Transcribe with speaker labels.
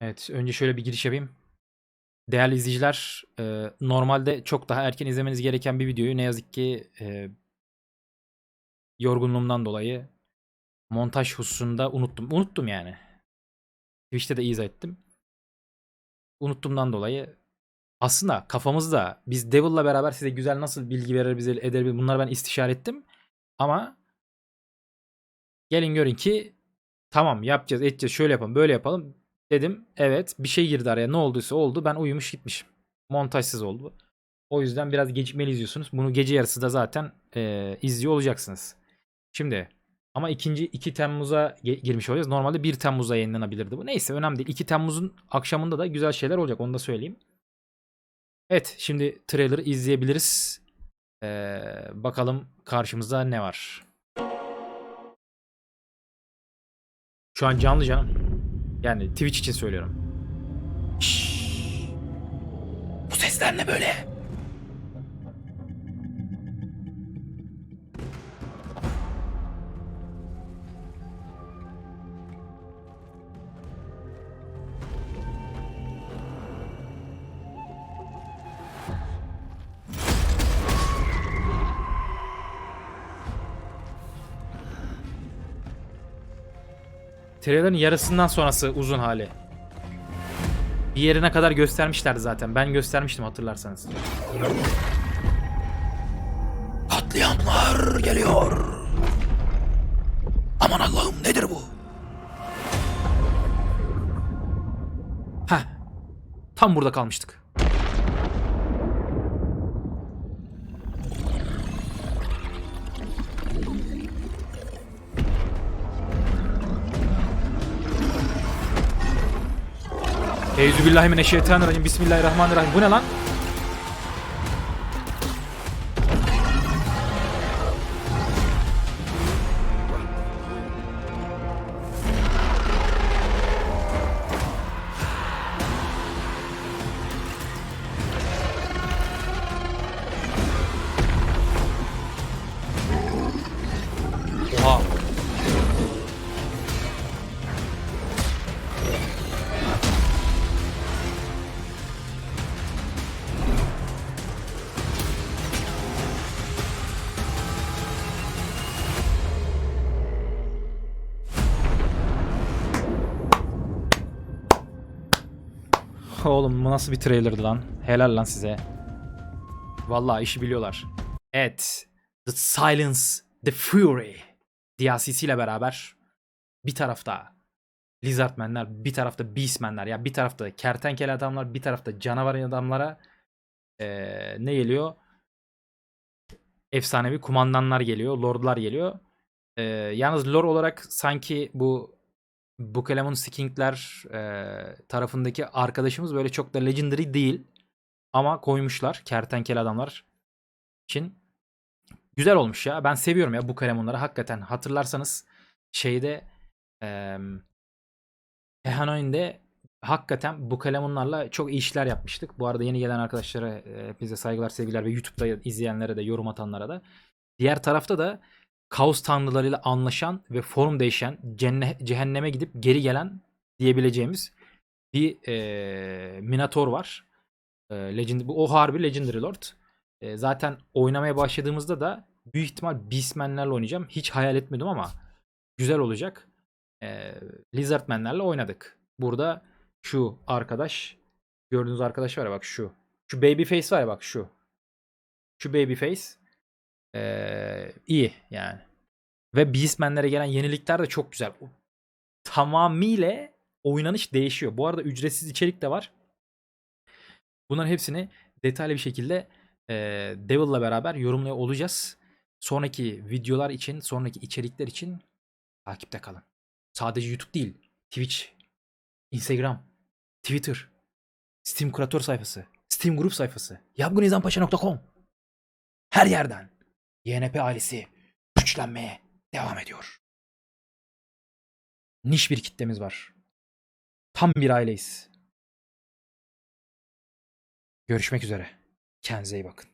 Speaker 1: Evet, önce şöyle bir giriş yapayım. Değerli izleyiciler, e, normalde çok daha erken izlemeniz gereken bir videoyu ne yazık ki e, yorgunluğumdan dolayı montaj hususunda unuttum. Unuttum yani. Twitch'te de izah ettim. Unuttuğumdan dolayı aslında kafamızda biz Devil'la beraber size güzel nasıl bilgi verir bize eder bunları ben istişare ettim. Ama gelin görün ki tamam yapacağız edeceğiz şöyle yapalım böyle yapalım dedim. Evet bir şey girdi araya ne olduysa oldu ben uyumuş gitmişim. Montajsız oldu. O yüzden biraz gecikmeli izliyorsunuz. Bunu gece yarısı da zaten e, izliyor olacaksınız. Şimdi ama ikinci 2 Temmuz'a girmiş olacağız. Normalde 1 Temmuz'da yayınlanabilirdi bu. Neyse önemli değil. 2 Temmuz'un akşamında da güzel şeyler olacak. Onu da söyleyeyim. Evet şimdi trailer'ı izleyebiliriz. Ee, bakalım karşımızda ne var. Şu an canlı canım. Yani Twitch için söylüyorum. Şşş. Bu sesler ne böyle? Trailer'ın yarısından sonrası uzun hali. Bir yerine kadar göstermişlerdi zaten. Ben göstermiştim hatırlarsanız. Katliamlar geliyor. Aman Allah'ım nedir bu? Heh. Tam burada kalmıştık. Euzubillahimineşşeytanirracim. Bismillahirrahmanirrahim. Bu ne lan? Oğlum bu nasıl bir trailerdı lan? Helal lan size. Vallahi işi biliyorlar. Evet. The Silence, The Fury. DLC'si ile beraber bir tarafta Lizardmenler, bir tarafta Beastmenler. Ya bir tarafta kertenkele adamlar, bir tarafta canavar adamlara eee, ne geliyor? Efsanevi kumandanlar geliyor, lordlar geliyor. Eee, yalnız lore olarak sanki bu Bukelemon Sking'ler eee, tarafındaki arkadaşımız böyle çok da legendary değil. Ama koymuşlar kertenkele adamlar için. Güzel olmuş ya. Ben seviyorum ya bu Bukelemonları. Hakikaten hatırlarsanız şeyde eee Tehanoin'de hakikaten Bukelemonlarla çok iyi işler yapmıştık. Bu arada yeni gelen arkadaşlara e, hepinize saygılar sevgiler ve YouTube'da izleyenlere de yorum atanlara da. Diğer tarafta da kaos tanrılarıyla anlaşan ve form değişen cenne, cehenneme gidip geri gelen diyebileceğimiz bir e, Minotaur var. E, Legend, bu o harbi Legendary Lord. E, zaten oynamaya başladığımızda da büyük ihtimal Beastmen'lerle oynayacağım. Hiç hayal etmedim ama güzel olacak. E, Lizardmen'lerle oynadık. Burada şu arkadaş gördüğünüz arkadaş var ya bak şu. Şu Babyface var ya bak şu. Şu Babyface ee, iyi yani. Ve Beastmen'lere gelen yenilikler de çok güzel. Tamamıyla oynanış değişiyor. Bu arada ücretsiz içerik de var. Bunların hepsini detaylı bir şekilde e, Devil'la beraber yorumluyor olacağız. Sonraki videolar için, sonraki içerikler için takipte kalın. Sadece YouTube değil, Twitch, Instagram, Twitter, Steam kuratör sayfası, Steam grup sayfası, yapgunizanpaşa.com her yerden YNP ailesi güçlenmeye devam ediyor. Niş bir kitlemiz var. Tam bir aileyiz. Görüşmek üzere. Kendinize iyi bakın.